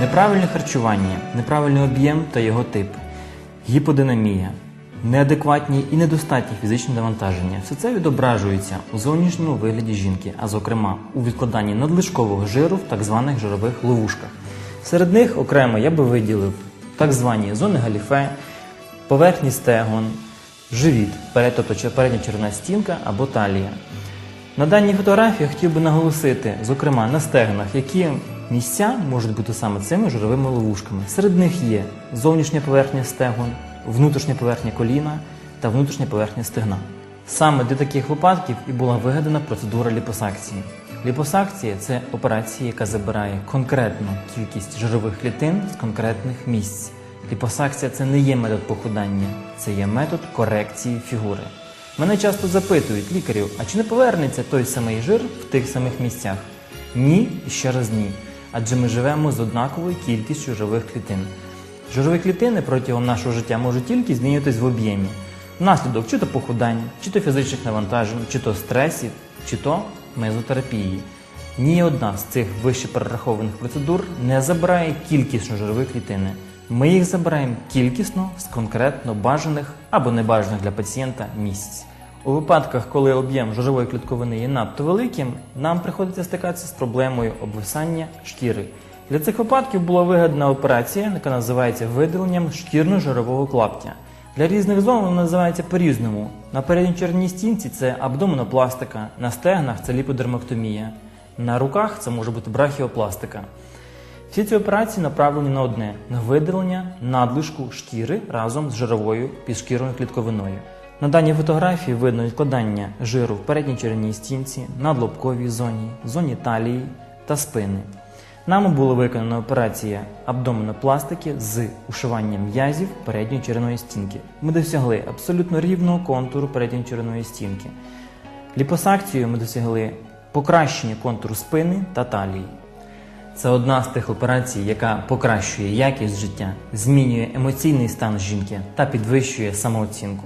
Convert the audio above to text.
Неправильне харчування, неправильний об'єм та його тип, гіподинамія, неадекватні і недостатні фізичні навантаження все це відображується у зовнішньому вигляді жінки, а зокрема у відкладанні надлишкового жиру в так званих жирових ловушках. Серед них окремо я би виділив так звані зони галіфе, поверхні стегон, живіт, тобто передня червона стінка або талія. На даній фотографії хотів би наголосити, зокрема на стегнах, які місця можуть бути саме цими жировими ловушками. Серед них є зовнішня поверхня стегон, внутрішня поверхня коліна та внутрішня поверхня стегна. Саме для таких випадків і була вигадана процедура ліпосакції. Ліпосакція це операція, яка забирає конкретну кількість жирових клітин з конкретних місць. Ліпосакція це не є метод похудання, це є метод корекції фігури. Мене часто запитують лікарів, а чи не повернеться той самий жир в тих самих місцях? Ні і ще раз ні. Адже ми живемо з однаковою кількістю жирових клітин. Жирові клітини протягом нашого життя можуть тільки змінюватись в об'ємі. Внаслідок чи то похудань, чи то фізичних навантажень, чи то стресів, чи то мезотерапії. Ні одна з цих вище перерахованих процедур не забирає кількісно жирових клітини. Ми їх забираємо кількісно з конкретно бажаних або небажаних для пацієнта місць. У випадках, коли об'єм жирової клітковини є надто великим, нам приходиться стикатися з проблемою обвисання шкіри. Для цих випадків була вигадана операція, яка називається видаленням шкірно-жирового клаптя. Для різних зон вона називається по-різному. На передній червній стінці це абдоминопластика, на стегнах це ліподермактомія, на руках це може бути брахіопластика. Всі ці операції направлені на одне на видалення надлишку шкіри разом з жировою підшкірною клітковиною. На даній фотографії видно відкладання жиру в передній черевній стінці, надлобковій зоні, зоні талії та спини. Нами була виконана операція абдоминопластики з ушиванням м'язів передньої черевної стінки. Ми досягли абсолютно рівного контуру передньої черевної стінки. Ліпосакцією ми досягли покращення контуру спини та талії. Це одна з тих операцій, яка покращує якість життя, змінює емоційний стан жінки та підвищує самооцінку.